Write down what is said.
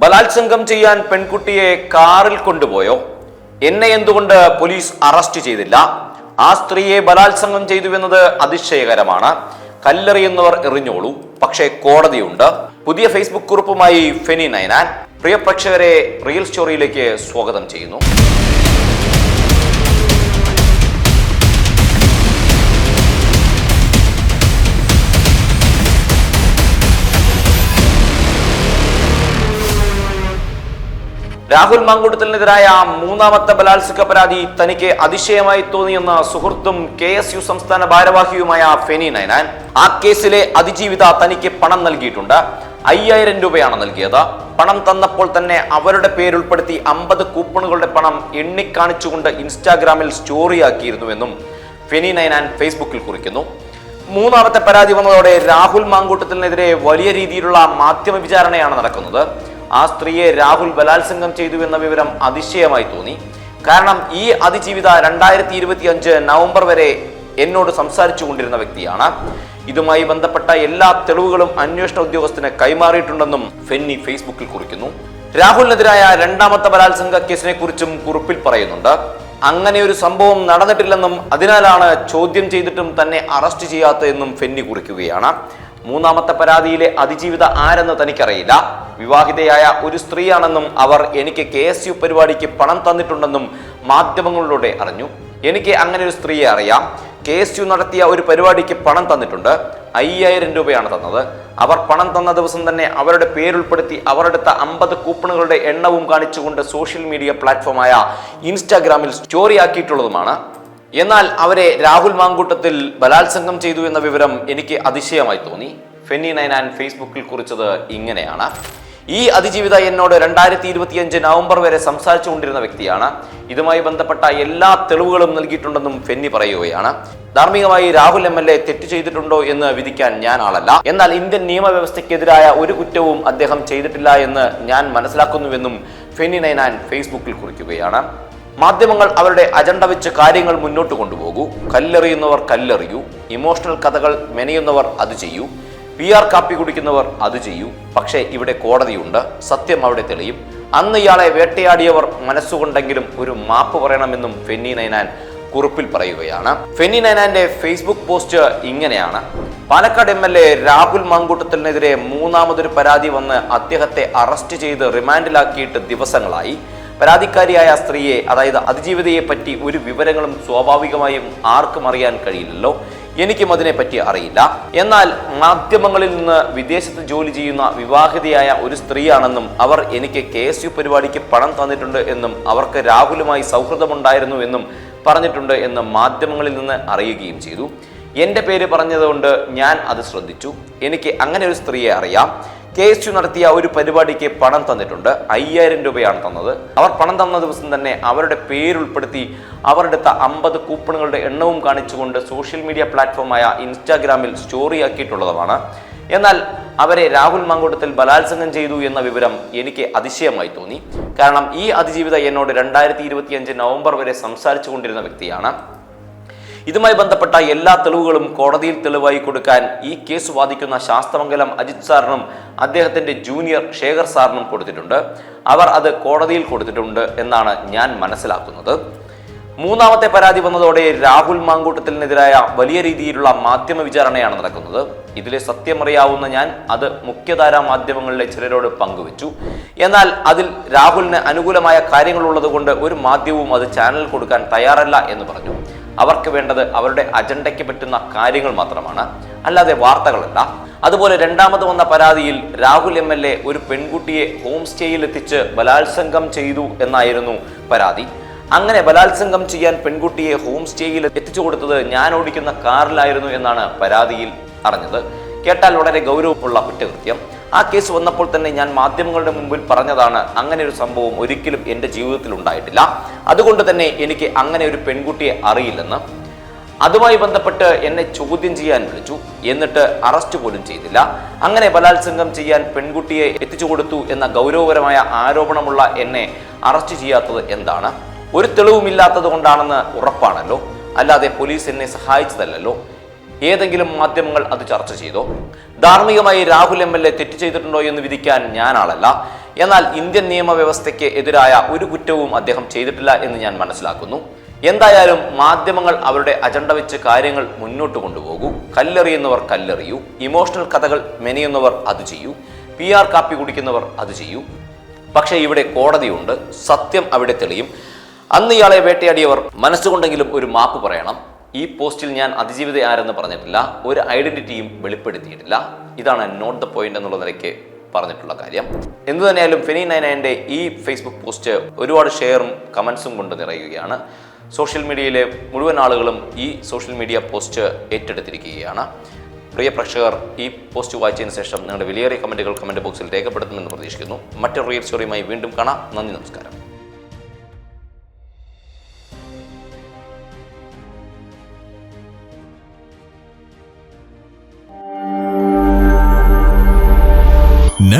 ബലാത്സംഗം ചെയ്യാൻ പെൺകുട്ടിയെ കാറിൽ കൊണ്ടുപോയോ? എന്നെ എന്തുകൊണ്ട് പോലീസ് അറസ്റ്റ് ചെയ്തില്ല? ആ സ്ത്രീയെ ബലാത്സംഗം ചെയ്തു എന്നത് അതിശയകരമാണ്. കല്ലെറിയുന്നവർ എറിഞ്ഞോളൂ. പക്ഷേ കോടതിയുണ്ട്. പുതിയ ഫേസ്ബുക്ക് കുറിപ്പുമായി ഫെനി നൈനാൻ പ്രിയ പ്രേക്ഷകരെ റിയൽ സ്റ്റോറിയിലേക്ക് സ്വാഗതം ചെയ്യുന്നു. രാഹുൽ മാങ്കൂട്ടത്തിനെതിരായ മൂന്നാമത്തെ ബലാത്സംഗ പരാതി തനിക്ക് അതിശയമായി തോന്നിയെന്ന സുഹൃത്തും കെ എസ് യു സംസ്ഥാന ഭാരവാഹിയുമായ ഫെനി നൈനാൻ ആ കേസിലെ അതിജീവിത തനിക്ക് പണം നൽകിയിട്ടുണ്ട്. അയ്യായിരം രൂപയാണ് നൽകിയത്. പണം തന്നപ്പോൾ തന്നെ അവരുടെ പേരുൾപ്പെടുത്തി അമ്പത് കൂപ്പണുകളുടെ പണം എണ്ണിക്കാണിച്ചുകൊണ്ട് ഇൻസ്റ്റാഗ്രാമിൽ സ്റ്റോറിയാക്കിയിരുന്നുവെന്നും ഫെനി നൈനാൻ ഫേസ്ബുക്കിൽ കുറിക്കുന്നു. മൂന്നാമത്തെ പരാതി വന്നതോടെ രാഹുൽ മാങ്കൂട്ടത്തിനെതിരെ വലിയ രീതിയിലുള്ള മാധ്യമ വിചാരണയാണ് നടക്കുന്നത്. ആ സ്ത്രീയെ രാഹുൽ ബലാത്സംഗം ചെയ്തു എന്ന വിവരം അതിശയമായി തോന്നി. കാരണം ഈ അതിജീവിത രണ്ടായിരത്തി ഇരുപത്തി അഞ്ച് നവംബർ വരെ എന്നോട് സംസാരിച്ചു കൊണ്ടിരുന്ന വ്യക്തിയാണ്. ഇതുമായി ബന്ധപ്പെട്ട എല്ലാ തെളിവുകളും അന്വേഷണ ഉദ്യോഗസ്ഥന് കൈമാറിയിട്ടുണ്ടെന്നും ഫെന്നി ഫേസ്ബുക്കിൽ കുറിക്കുന്നു. രാഹുലിനെതിരായ രണ്ടാമത്തെ ബലാത്സംഗ കേസിനെ കുറിച്ചും കുറിപ്പിൽ പറയുന്നുണ്ട്. അങ്ങനെ ഒരു സംഭവം നടന്നിട്ടില്ലെന്നും അതിനാലാണ് ചോദ്യം ചെയ്തിട്ടും തന്നെ അറസ്റ്റ് ചെയ്യാത്തതെന്നും ഫെന്നി കുറിക്കുകയാണ്. മൂന്നാമത്തെ പരാതിയിലെ അതിജീവിത ആരെന്ന് തനിക്കറിയില്ല. വിവാഹിതയായ ഒരു സ്ത്രീയാണെന്നും അവർ എനിക്ക് കെ എസ് യു പരിപാടിക്ക് പണം തന്നിട്ടുണ്ടെന്നും മാധ്യമങ്ങളിലൂടെ അറിഞ്ഞു. എനിക്ക് അങ്ങനെ ഒരു സ്ത്രീയെ അറിയാം. കെ എസ് യു നടത്തിയ ഒരു പരിപാടിക്ക് പണം തന്നിട്ടുണ്ട്. അയ്യായിരം രൂപയാണ് തന്നത്. അവർ പണം തന്ന ദിവസം തന്നെ അവരുടെ പേരുൾപ്പെടുത്തി അവരെടുത്ത അമ്പത് കൂപ്പണുകളുടെ എണ്ണവും കാണിച്ചുകൊണ്ട് സോഷ്യൽ മീഡിയ പ്ലാറ്റ്ഫോമായ ഇൻസ്റ്റാഗ്രാമിൽ സ്റ്റോറി ആക്കിയിട്ടുള്ളതുമാണ്. എന്നാൽ അവരെ രാഹുൽ മാങ്കൂട്ടത്തിൽ ബലാത്സംഗം ചെയ്തു എന്ന വിവരം എനിക്ക് അതിശയമായി തോന്നി. ഫെന്നി നൈനാൻ ഫേസ്ബുക്കിൽ കുറിച്ചത് ഇങ്ങനെയാണ്. ഈ അതിജീവിത എന്നോട് രണ്ടായിരത്തി ഇരുപത്തിയഞ്ച് നവംബർ വരെ സംസാരിച്ചു കൊണ്ടിരുന്ന വ്യക്തിയാണ്. ഇതുമായി ബന്ധപ്പെട്ട എല്ലാ തെളിവുകളും നൽകിയിട്ടുണ്ടെന്നും ഫെന്നി പറയുകയാണ്. ധാർമ്മികമായി രാഹുൽ എം എൽ എ തെറ്റ് ചെയ്തിട്ടുണ്ടോ എന്ന് വിധിക്കാൻ ഞാൻ ആളല്ല. എന്നാൽ ഇന്ത്യൻ നിയമവ്യവസ്ഥയ്ക്കെതിരായ ഒരു കുറ്റവും അദ്ദേഹം ചെയ്തിട്ടില്ല എന്ന് ഞാൻ മനസ്സിലാക്കുന്നുവെന്നും ഫെന്നി നൈനാൻ ഫേസ്ബുക്കിൽ കുറിക്കുകയാണ്. മാധ്യമങ്ങൾ അവരുടെ അജണ്ട വെച്ച് കാര്യങ്ങൾ മുന്നോട്ട് കൊണ്ടുപോകൂ. കല്ലെറിയുന്നവർ കല്ലെറിയൂ. ഇമോഷണൽ കഥകൾ മെനയുന്നവർ അത് ചെയ്യൂ. പി ആർ കാപ്പി കുടിക്കുന്നവർ അത് ചെയ്യൂ. പക്ഷേ ഇവിടെ കോടതിയുണ്ട്. സത്യം അവിടെ തെളിയും. അന്ന് ഇയാളെ വേട്ടയാടിയവർ മനസ്സുകൊണ്ടെങ്കിലും ഒരു മാപ്പ് പറയണമെന്നും ഫെന്നി നൈനാൻ കുറിപ്പിൽ പറയുകയാണ്. ഫെന്നി നൈനാന്റെ ഫേസ്ബുക്ക് പോസ്റ്റ് ഇങ്ങനെയാണ്. Palakkad M L A Rahul മാങ്കൂട്ടത്തിനെതിരെ മൂന്നാമതൊരു പരാതി വന്ന് അദ്ദേഹത്തെ അറസ്റ്റ് ചെയ്ത് റിമാൻഡിലാക്കിയിട്ട് ദിവസങ്ങളായി. പരാതിക്കാരിയായ സ്ത്രീയെ അതായത് അതിജീവിതയെ പറ്റി ഒരു വിവരങ്ങളും സ്വാഭാവികമായും ആർക്കും അറിയാൻ കഴിയില്ലല്ലോ. എനിക്കും അതിനെപ്പറ്റി അറിയില്ല. എന്നാൽ മാധ്യമങ്ങളിൽ നിന്ന് വിദേശത്ത് ജോലി ചെയ്യുന്ന വിവാഹിതയായ ഒരു സ്ത്രീയാണെന്നും അവർ എനിക്ക് കെ എസ് യു പരിപാടിക്ക് പണം തന്നിട്ടുണ്ട് എന്നും അവർക്ക് രാഹുലുമായി സൗഹൃദമുണ്ടായിരുന്നു എന്നും പറഞ്ഞിട്ടുണ്ട് എന്ന് മാധ്യമങ്ങളിൽ നിന്ന് അറിയുകയും ചെയ്തു. എന്റെ പേര് പറഞ്ഞതുകൊണ്ട് ഞാൻ അത് ശ്രദ്ധിച്ചു. എനിക്ക് അങ്ങനെ ഒരു സ്ത്രീയെ അറിയാം. കെ എസ് യു നടത്തിയ ഒരു പരിപാടിക്ക് പണം തന്നിട്ടുണ്ട്. അയ്യായിരം രൂപയാണ് തന്നത്. അവർ പണം തന്ന ദിവസം തന്നെ അവരുടെ പേരുൾപ്പെടുത്തി അവരെടുത്ത അമ്പത് കൂപ്പണുകളുടെ എണ്ണവും കാണിച്ചുകൊണ്ട് സോഷ്യൽ മീഡിയ പ്ലാറ്റ്ഫോമായ ഇൻസ്റ്റാഗ്രാമിൽ സ്റ്റോറി ആക്കിയിട്ടുള്ളതുമാണ്. എന്നാൽ അവരെ രാഹുൽ മാങ്കൂട്ടത്തിൽ ബലാത്സംഗം ചെയ്തു എന്ന വിവരം എനിക്ക് അതിശയമായി തോന്നി. കാരണം ഈ അതിജീവിത എന്നോട് രണ്ടായിരത്തി ഇരുപത്തിയഞ്ച് നവംബർ വരെ സംസാരിച്ചു കൊണ്ടിരുന്ന വ്യക്തിയാണ്. ഇതുമായി ബന്ധപ്പെട്ട എല്ലാ തെളിവുകളും കോടതിയിൽ തെളിവായി കൊടുക്കാൻ ഈ കേസ് വാദിക്കുന്ന ശാസ്ത്രമംഗലം അജിത് സാറിനും അദ്ദേഹത്തിന്റെ ജൂനിയർ ശേഖർ സാറിനും കൊടുത്തിട്ടുണ്ട്. അവർ അത് കോടതിയിൽ കൊടുത്തിട്ടുണ്ട് എന്നാണ് ഞാൻ മനസ്സിലാക്കുന്നത്. മൂന്നാമത്തെ പരാതി വന്നതോടെ രാഹുൽ മാങ്കൂട്ടത്തിനെതിരായ വലിയ രീതിയിലുള്ള മാധ്യമ വിചാരണയാണ് നടക്കുന്നത്. ഇതിലെ സത്യമറിയാവുന്ന ഞാൻ അത് മുഖ്യധാരാ മാധ്യമങ്ങളിലെ ചിലരോട് പങ്കുവച്ചു. എന്നാൽ അതിൽ രാഹുലിന് അനുകൂലമായ കാര്യങ്ങളുള്ളത് കൊണ്ട് ഒരു മാധ്യമവും അത് ചാനൽ കൊടുക്കാൻ തയ്യാറല്ല എന്ന് പറഞ്ഞു. അവർക്ക് വേണ്ടത് അവരുടെ അജണ്ടയ്ക്ക് പറ്റുന്ന കാര്യങ്ങൾ മാത്രമാണ്. അല്ലാതെ വാർത്തകളല്ല. അതുപോലെ രണ്ടാമത് വന്ന പരാതിയിൽ രാഹുൽ എം എൽ എ ഒരു പെൺകുട്ടിയെ ഹോം സ്റ്റേയിൽ എത്തിച്ച് ബലാത്സംഗം ചെയ്തു എന്നായിരുന്നു പരാതി. അങ്ങനെ ബലാത്സംഗം ചെയ്യാൻ പെൺകുട്ടിയെ ഹോം സ്റ്റേയിൽ എത്തിച്ചു കൊടുത്തത് ഞാൻ ഓടിക്കുന്ന കാറിലായിരുന്നു എന്നാണ് പരാതിയിൽ അറിഞ്ഞത്. കേട്ടാൽ വളരെ ഗൗരവമുള്ള കുറ്റകൃത്യം. ആ കേസ് വന്നപ്പോൾ തന്നെ ഞാൻ മാധ്യമങ്ങളുടെ മുമ്പിൽ പറഞ്ഞതാണ് അങ്ങനെ ഒരു സംഭവം ഒരിക്കലും എന്റെ ജീവിതത്തിൽ ഉണ്ടായിട്ടില്ല. അതുകൊണ്ട് തന്നെ എനിക്ക് അങ്ങനെ ഒരു പെൺകുട്ടിയെ അറിയില്ലെന്ന്. അതുമായി ബന്ധപ്പെട്ട് എന്നെ ചോദ്യം ചെയ്യാൻ വിളിച്ചു. എന്നിട്ട് അറസ്റ്റ് പോലും ചെയ്തില്ല. അങ്ങനെ ബലാത്സംഗം ചെയ്യാൻ പെൺകുട്ടിയെ എത്തിച്ചു കൊടുത്തു എന്ന ഗൗരവപരമായ ആരോപണമുള്ള എന്നെ അറസ്റ്റ് ചെയ്യാത്തത് എന്താണ്? ഒരു തെളിവുമില്ലാത്തത് കൊണ്ടാണെന്ന് ഉറപ്പാണല്ലോ. അല്ലാതെ പോലീസ് എന്നെ സഹായിച്ചതല്ലല്ലോ. ഏതെങ്കിലും മാധ്യമങ്ങൾ അത് ചർച്ച ചെയ്തോ. ധാർമ്മികമായി രാഹുൽ എം എൽ എ തെറ്റ് ചെയ്തിട്ടുണ്ടോ എന്ന് വിധിക്കാൻ ആളല്ല എന്നാൽ ഇന്ത്യൻ നിയമവ്യവസ്ഥയ്ക്ക് എതിരായ ഒരു കുറ്റവും അദ്ദേഹം ചെയ്തിട്ടില്ല എന്ന് ഞാൻ മനസ്സിലാക്കുന്നു. എന്തായാലും മാധ്യമങ്ങൾ അവരുടെ അജണ്ട വെച്ച് കാര്യങ്ങൾ മുന്നോട്ട് കൊണ്ടുപോകൂ. കല്ലെറിയുന്നവർ കല്ലെറിയൂ. ഇമോഷണൽ കഥകൾ മെനയുന്നവർ അത് ചെയ്യൂ. പി ആർ കാപ്പി കുടിക്കുന്നവർ അത് ചെയ്യൂ. പക്ഷേ ഇവിടെ കോടതിയുണ്ട്. സത്യം അവിടെ തെളിയും. അന്ന് ഇയാളെ വേട്ടയാടിയവർ മനസ്സുകൊണ്ടെങ്കിലും ഒരു മാപ്പ് പറയണം. ഈ പോസ്റ്റിൽ ഞാൻ അതിജീവിത ആരെന്ന് പറഞ്ഞിട്ടില്ല ഒരു ഐഡന്റിറ്റിയും വെളിപ്പെടുത്തിയിട്ടില്ല. ഇതാണ് നോട്ട് ദ പോയിന്റ് എന്നുള്ള നിലയ്ക്ക് പറഞ്ഞിട്ടുള്ള കാര്യം. എന്തു തന്നെയായാലും ഫെനി നയനയുടെ ഈ ഫേസ്ബുക്ക് പോസ്റ്റ് ഒരുപാട് ഷെയറും കമൻസും കൊണ്ട് നിറയുകയാണ്. സോഷ്യൽ മീഡിയയിലെ മുഴുവൻ ആളുകളും ഈ സോഷ്യൽ മീഡിയ പോസ്റ്റ് ഏറ്റെടുത്തിരിക്കുകയാണ്. പ്രിയ പ്രേക്ഷകർ ഈ പോസ്റ്റ് വായിച്ചതിന് ശേഷം നിങ്ങളുടെ വിലയേറിയ കമന്റുകൾ കമന്റ് ബോക്സിൽ രേഖപ്പെടുത്തുമെന്ന് പ്രതീക്ഷിക്കുന്നു. മറ്റൊരു റിയൽ സ്റ്റോറിയുമായി വീണ്ടും കാണാം. നന്ദി നമസ്കാരം.